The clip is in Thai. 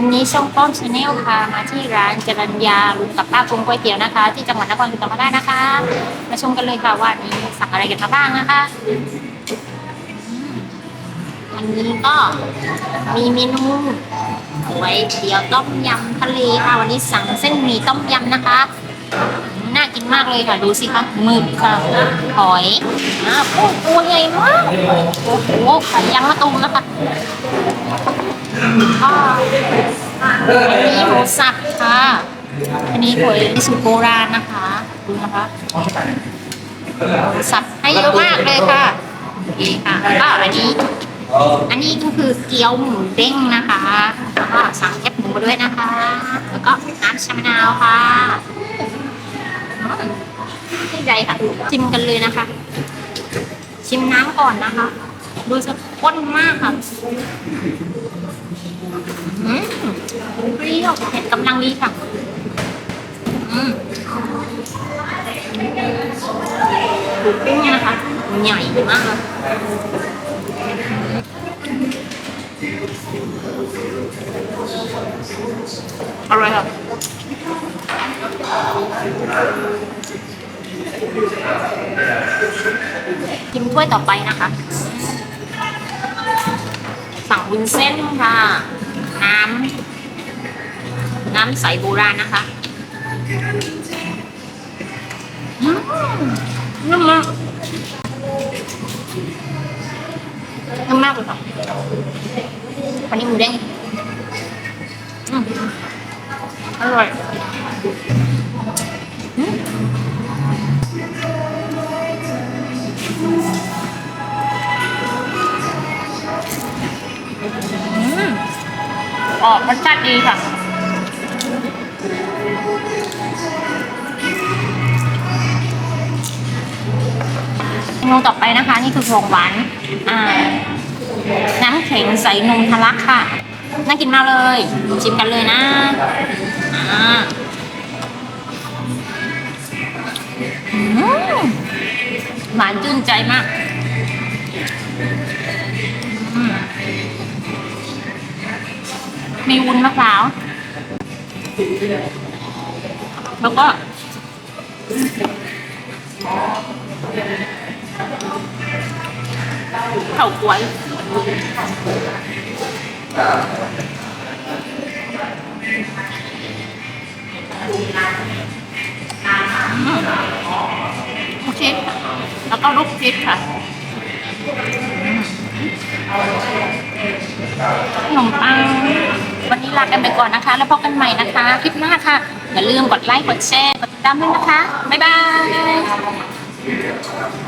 วันนี้ช่องป้อมชาแนลค่ะมาที่ร้านจรัญญาลุงกับป้าปรุงก๋วยเตี๋ยวนะคะ ที่จังหวัดนครศรีธรรมราชนะคะ มาชมกันเลยค่ะว่าวันนี้สั่งอะไรกันมาบ้างนะคะวันนี้ก็มีเมนูก๋วยเตี๋ยวต้มยำทะเลค่ะวันนี้สั่งเส้นหมี่ต้มยำนะคะน่ากินมากเลยค่ะดูสิคะหมึกค่ะหอยอ่าปูตัวใหญ่มากโอ้โหไข่ยังมะตูมนะคะก็ อันนี้หมูสับค่ะ อันนี้ก๋วยสูตรโบราณนะคะดูนะคะสับให้เยอะมากเลยค่ะนี่ค่ะแล้วก็อันนี้ อันนี้ก็คือเกี๊ยวหมูเด้งนะคะแล้วก็สั่งแคบหมูมาด้วยนะคะ แล้วก็น้ำชามะนาวค่ะที่ใจค่ะชิมกันเลยนะคะ ชิมน้ำก่อนนะคะ ดูสะข้นมากค่ะ อืมเปรี้ยวเผ็ดกำลังดีค่ะอืมดูกุ้งเนี่ยนะคะ ใหญ่มากเลยอร่อยค่ะกินถ้วยต่อไปนะคะ สั่งวุ้นเส้นค่ะ น้ำ น้ำใสโบราณนะคะนุ่มมากนุ่มมากเลยค่ะอันนี้หมูเด้งอร่อย ออกรสชาติดีค่ะเมนูต่อไปนะคะ นี่คือของหวานอ่าน้ำแข็งใสนมทะลักค่ะ น่ากินมากเลย ชิมกันเลยนะอ่าหวานชื่นใจมาก มีวุ้นมะพร้าว แล้วก็เฉาก๊วยลูกชิดแล้วก็ลูกชิดค่ะขนมปัง วันนี้ลากันไปก่อนนะคะ แล้วพบกันใหม่นะคะ คลิปหน้าค่ะ อย่าลืมกดไลค์ กดแชร์ กดติดตามด้วยนะคะ บ๊ายบาย